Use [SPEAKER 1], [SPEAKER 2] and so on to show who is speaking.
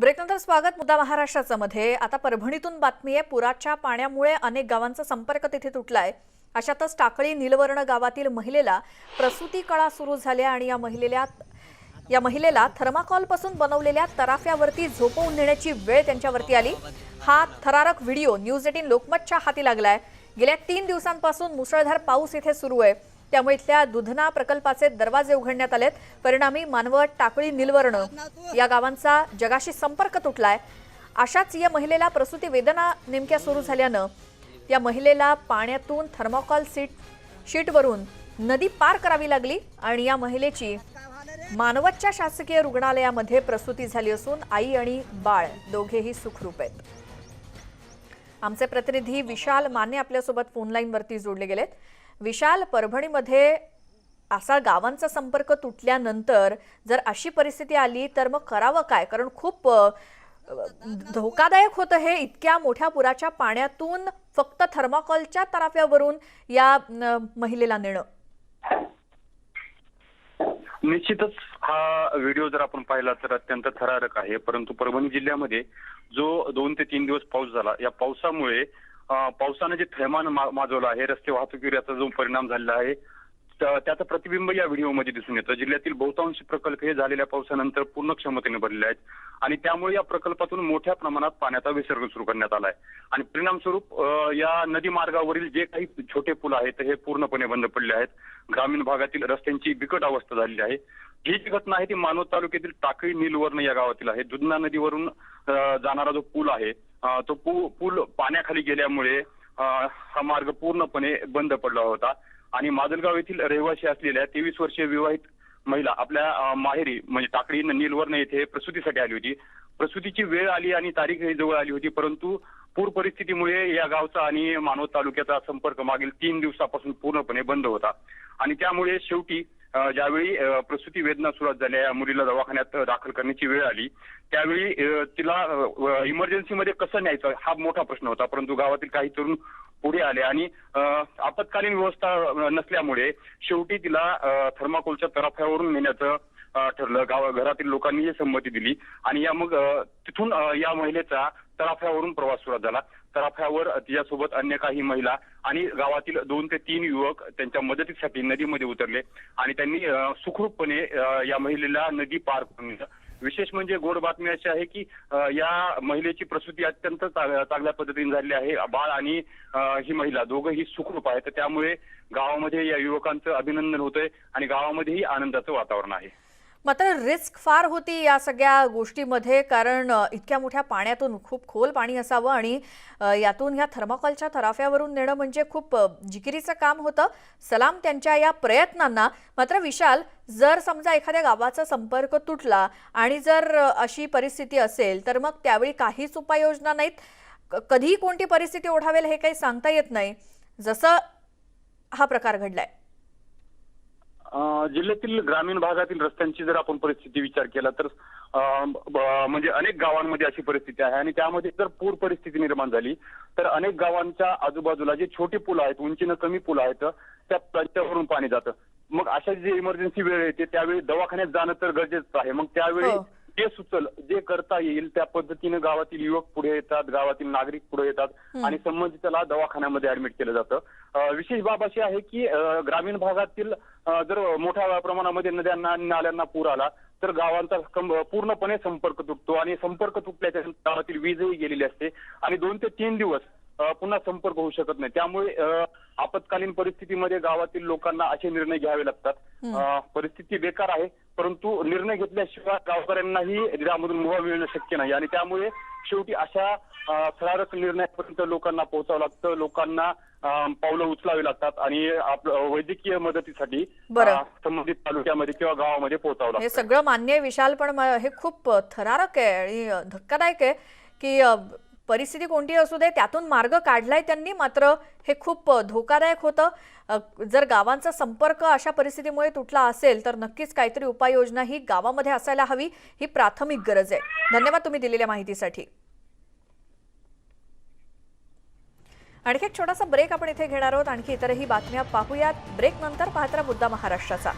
[SPEAKER 1] ब्रेकनंतर स्वागत मुद्दा महाराष्ट्राचं मध्ये. आता परभणीतून बातमी आहे पुराच्या पाण्यामुळे अनेक गावांचा संपर्क तिथे तुटलाय. अशातच टाकळी निलवर्ण गावातील महिलेला प्रसूती कळा सुरू झाल्या आणि या महिलेला या महिलेला थर्माकॉलपासून बनवलेल्या तराफ्यावरती झोपवून नेण्याची वेळ त्यांच्यावरती आली. हा थरारक व्हिडिओ न्यूज एटीन लोकमतच्या हाती लागलाय. गेल्या तीन दिवसांपासून मुसळधार पाऊस इथे सुरू आहे. त्यामुळे इथल्या दुधना प्रकल्पाचे दरवाजे उघडण्यात आलेत. परिणामी मानवत टाकळी निलवर्ण या गावांचा जगाशी संपर्क तुटलाय. अशाच या महिलेला प्रसूती वेदना नेमक्या सुरू झाल्यानं या महिलेला पाण्यातून थर्मोकॉल सीट शीटवरून नदी पार करावी लागली आणि या महिलेची मानवतच्या शासकीय रुग्णालयामध्ये प्रसूती झाली असून आई आणि बाळ दोघेही सुखरूप आहेत. आमचे प्रतिनिधी विशाल माने आपल्यासोबत फोनलाईनवरती जोडले गेलेत. विशाल परभणीमध्ये असा गावांचा संपर्क तुटल्यानंतर जर अशी परिस्थिती आली तर मग करावं काय? कारण खूप धोकादायक होतं हे इतक्या मोठ्या पुराच्या पाण्यातून फक्त थर्माकॉलच्या तराफ्यावरून या महिलेला नेणं.
[SPEAKER 2] निश्चितच हा व्हिडिओ जर आपण पाहिला तर अत्यंत थरारक आहे. परंतु परभणी जिल्ह्यामध्ये जो दोन ते तीन दिवस पाऊस झाला या पावसामुळे पावसानं जे थैमान मा- माजवलं आहे रस्ते वाहतुकीवर याचा जो परिणाम झालेला आहे त्याचं प्रतिबिंब या व्हिडिओमध्ये दिसून येतं. जिल्ह्यातील बहुतांश प्रकल्प हे झालेल्या पावसानंतर पूर्ण क्षमतेने भरलेले आहेत आणि त्यामुळे या प्रकल्पातून मोठ्या प्रमाणात पाण्याचा विसर्ग सुरू करण्यात आलाय. आणि परिणामस्वरूप या नदी मार्गावरील जे काही छोटे पूल आहेत हे पूर्णपणे बंद पडले आहेत. ग्रामीण भागातील रस्त्यांची बिकट अवस्था झालेली आहे. ही जी घटना आहे ती मानवत तालुक्यातील टाकळी नीलवर्ण या गावातील आहे. दुधना नदीवरून जाणारा जो पूल आहे तो पू- पूल पाण्याखाली गेल्यामुळे हा मार्ग पूर्णपणे बंद पडला होता. आणि माजलगाव येथील रहिवासी असलेल्या तेवीस वर्षीय विवाहित महिला आपल्या माहेरी म्हणजे टाकळी नीलवर्ण येथे प्रसूतीसाठी आली होती. प्रसूतीची वेळ आली आणि तारीखही जवळ आली होती परंतु पूर परिस्थितीमुळे या गावचा आणि मानवत तालुक्याचा संपर्क मागील तीन दिवसापासून पूर्णपणे बंद होता. आणि त्यामुळे शेवटी ज्यावेळी प्रसूती वेदना सुरुवात झाल्या या मुलीला दवाखान्यात दाखल करण्याची वेळ आली त्यावेळी तिला इमर्जन्सीमध्ये कसं न्यायचं हा मोठा प्रश्न होता परंतु गावातील काही तरुण पुढे आले आणि आपत्कालीन व्यवस्था नसल्यामुळे शेवटी तिला थर्माकोलच्या तराफ्यावरून नेण्याचं ठरलं. गाव घरातील लोकांनी संमती दिली आणि या मग तिथून या महिलेचा तराफ्यावरून प्रवास सुरू झाला. तराफ्यावर तिच्यासोबत अन्य काही महिला आणि गावातील दोन ते तीन युवक त्यांच्या मदतीसाठी नदीमध्ये उतरले आणि त्यांनी सुखरूपपणे या महिलेला नदी पार करून विशेष म्हणजे गोड बातमी अशी आहे की या महिलेची प्रसूती अत्यंत चांगल्या पद्धतीने झालेली आहे. बाळ आणि ही महिला दोघं ही सुखरूप आहेत. तर त्यामुळे गावामध्ये या युवकांचं अभिनंदन होतंय आणि गावामध्येही आनंदाचं वातावरण आहे.
[SPEAKER 1] मात्र रिस्क फार होती या सगळ्या गोष्टीमध्ये कारण इतक्या मोठ्या पाण्यातून खूप खोल पाणी असावं आणि यातून ह्या थर्माकॉलच्या तराफ्यावरून नेणं म्हणजे खूप जिकिरीचं काम होतं. सलाम त्यांच्या या प्रयत्नांना. मात्र विशाल जर समजा एखाद्या गावाचा संपर्क तुटला आणि जर अशी परिस्थिती असेल तर मग त्यावेळी काहीच उपाययोजना नाहीत. क- कधी कोणती परिस्थिती ओढावेल हे काही सांगता येत नाही. जसं हा प्रकार घडलाय.
[SPEAKER 2] जिल्ह्यातील ग्रामीण भागातील रस्त्यांची जर आपण परिस्थिती विचार केला तर म्हणजे अनेक गावांमध्ये अशी परिस्थिती आहे आणि त्यामध्ये जर पूर परिस्थिती निर्माण झाली तर अनेक गावांच्या आजूबाजूला जे छोटे पूल आहेत उंचीनं कमी पूल आहेत त्या त्याच्यावरून पाणी जातं. मग अशा जी इमर्जन्सी वेळ येते त्यावेळी दवाखान्यात जाणं तर गरजेचं आहे. मग त्यावेळी
[SPEAKER 1] हो.
[SPEAKER 2] जे सुचल जे करता येईल त्या पद्धतीनं गावातील युवक पुढे येतात गावातील नागरिक पुढे येतात आणि संबंधिताला दवाखान्यामध्ये ऍडमिट केलं जातं. विशेष बाब अशी आहे की ग्रामीण भागातील जर मोठ्या प्रमाणामध्ये नद्यांना आणि नाल्यांना पूर आला तर गावांचा पूर्णपणे संपर्क तुटतो आणि संपर्क तुटल्याच्या गावातील वीजही गेलेली असते आणि दोन ते तीन दिवस पुन्हा संपर्क होऊ शकत नाही. त्यामुळे आपत्कालीन परिस्थितीमध्ये गावातील लोकांना असे निर्णय घ्यावे लागतात. परिस्थिती बेकार आहे परंतु निर्णय घेतल्याशिवाय गावकऱ्यांनाही त्यामधून मुभा मिळणं शक्य नाही. आणि त्यामुळे शेवटी अशा थरारक निर्णयापर्यंत लोकांना पोहोचावं लागतं. लोकांना पावलं उचलावी लागतात आणि आपलं वैद्यकीय मदतीसाठी संबंधित तालुक्यामध्ये किंवा गावामध्ये पोहोचावं
[SPEAKER 1] हे
[SPEAKER 2] लागतं.
[SPEAKER 1] सगळं मान्य विशाल पण हे खूप थरारक आहे आणि धक्कादायक आहे की परिस्थिती कोणती असू दे त्यातून मार्ग काढलाय त्यांनी. मात्र हे खूप धोकादायक होतं. जर गावांचा संपर्क अशा परिस्थितीमुळे तुटला असेल तर नक्कीच काहीतरी उपाययोजना ही गावामध्ये असायला हवी ही प्राथमिक गरज आहे. धन्यवाद तुम्ही दिलेल्या माहितीसाठी. आणखी एक छोटासा ब्रेक आपण इथे घेणार आहोत. आणखी इतरही बातम्या पाहूयात. ब्रेक नंतर पाहत्रा मुद्दा महाराष्ट्राचा.